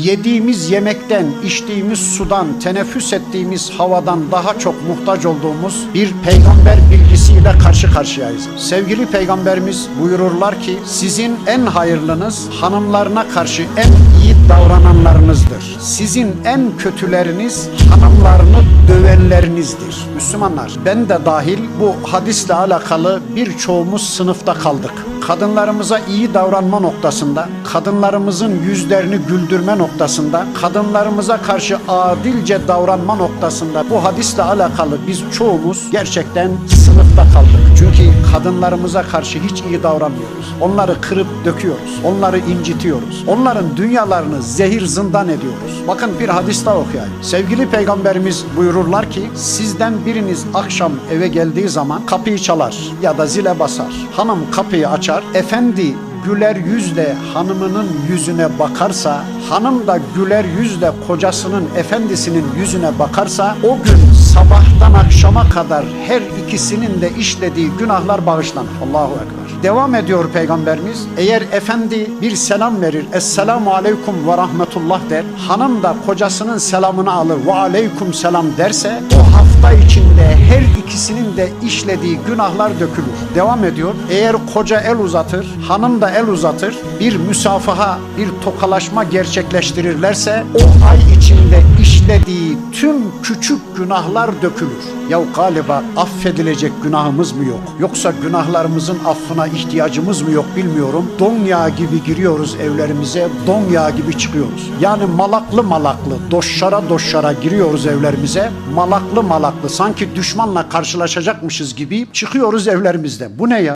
Yediğimiz yemekten, içtiğimiz sudan, teneffüs ettiğimiz havadan daha çok muhtaç olduğumuz bir peygamber bilgisiyle karşı karşıyayız. Sevgili peygamberimiz buyururlar ki sizin en hayırlınız hanımlarına karşı en iyi davrananlarınızdır. Sizin en kötüleriniz hanımlarını dövenlerinizdir. Müslümanlar ben de dahil bu hadisle alakalı birçoğumuz sınıfta kaldık kadınlarımıza iyi davranma noktasında, kadınlarımızın yüzlerini güldürme noktasında, kadınlarımıza karşı adilce davranma noktasında bu hadisle alakalı biz çoğumuz gerçekten sınıfta kaldık. Çünkü kadınlarımıza karşı hiç iyi davranmıyoruz. Onları kırıp döküyoruz. Onları incitiyoruz. Onların dünyalarını zehir zindan ediyoruz. Bakın bir hadis daha okuyayım. Sevgili peygamberimiz buyururlar ki sizden biriniz akşam eve geldiği zaman kapıyı çalar ya da zile basar. Hanım kapıyı açar. Efendi güler yüzle hanımının yüzüne bakarsa, hanım da güler yüzle kocasının efendisinin yüzüne bakarsa o gün sabahtan akşama kadar her ikisinin de işlediği günahlar bağışlanır. Allahu Ekber. Devam ediyor peygamberimiz. Eğer efendi bir selam verir. Esselamu aleyküm ve rahmetullah der. Hanım da kocasının selamını alır. Ve aleyküm selam derse o hafta içinde her ikisinin de işlediği günahlar dökülür. Devam ediyor. Eğer koca el uzatır, hanım da el uzatır, bir müsafaha, bir tokalaşma gerçekleştirirlerse o ay içinde işlediği tüm küçük günahlar dökülür. Ya galiba affedilecek günahımız mı yok? Yoksa günahlarımızın affına ihtiyacımız mı yok bilmiyorum. Don yağı gibi giriyoruz evlerimize, don yağı gibi çıkıyoruz. Yani malaklı malaklı, doşşara doşşara giriyoruz evlerimize. Malaklı malaklı sanki düşmanla karşılaşacakmışız gibi çıkıyoruz evlerimizden. Bu ne ya?